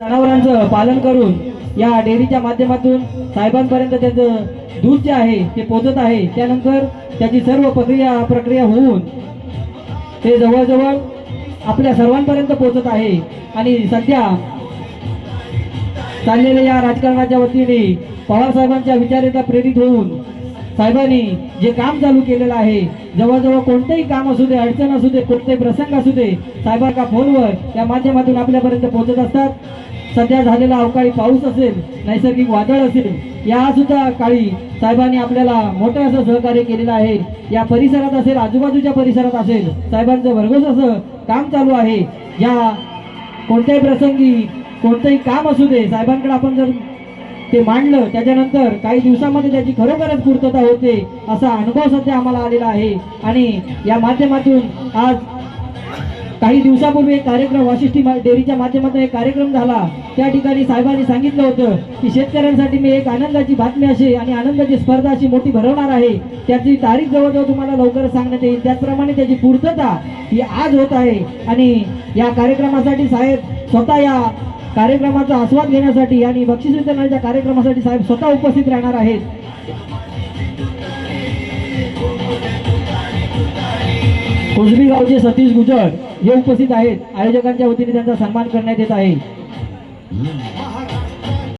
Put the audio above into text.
जनावरांचं पालन करून या डेअरीच्या माध्यमातून साहेबांपर्यंत त्याचं दूध जे आहे ते पोचत आहे. त्यानंतर त्याची सर्व प्रक्रिया प्रक्रिया होऊन ते जवळजवळ आपल्या सर्वांपर्यंत पोचत आहे. आणि सध्या चाललेल्या या राजकारणाच्या वतीने पवार साहेबांच्या विचारांना प्रेरित होऊन साहेबांनी जे काम चालू केलेलं आहे जवळजवळ कोणतेही काम असू दे अडचण असू दे कोणतेही प्रसंग असू दे साहेबांका फोनवर त्या माध्यमातून आपल्यापर्यंत पोहोचत असतात. सध्या झालेला अवकाळी पाऊस असेल नैसर्गिक वादळ असेल या सुद्धा काळी साहेबांनी आपल्याला मोठं असं सहकार्य केलेलं आहे. या परिसरात असेल आजूबाजूच्या परिसरात असेल साहेबांचं भरघोस असं काम चालू आहे. या कोणत्याही प्रसंगी कोणतंही काम असू दे साहेबांकडे आपण जर ते मांडलं त्याच्यानंतर काही दिवसामध्ये त्याची खरोखरच पूर्तता होते असा अनुभव सध्या आम्हाला आलेला आहे. आणि या माध्यमातून आज काही दिवसापूर्वी एक कार्यक्रम वाशिष्ठी डेअरीच्या माध्यमातून एक कार्यक्रम झाला. त्या ठिकाणी साहेबांनी सांगितलं होतं की शेतकऱ्यांसाठी मी एक आनंदाची बातमी अशी आणि आनंदाची स्पर्धा अशी मोठी भरवणार आहे. त्याची तारीख जवळजवळ तुम्हाला लवकरच सांगण्यात येईल. त्याचप्रमाणे त्याची पूर्तता ही आज होत आहे. आणि या कार्यक्रमासाठी साहेब स्वतः या कार्यक्रमाचा आस्वाद घेण्यासाठी आणि बक्षीस वितरणाच्या कार्यक्रमासाठी साहेब स्वतः उपस्थित राहणार आहेत. कुसबी गावचे सतीश गुजर हे उपस्थित आहेत. आयोजकांच्या वतीने त्यांचा सन्मान करण्यात येत आहे.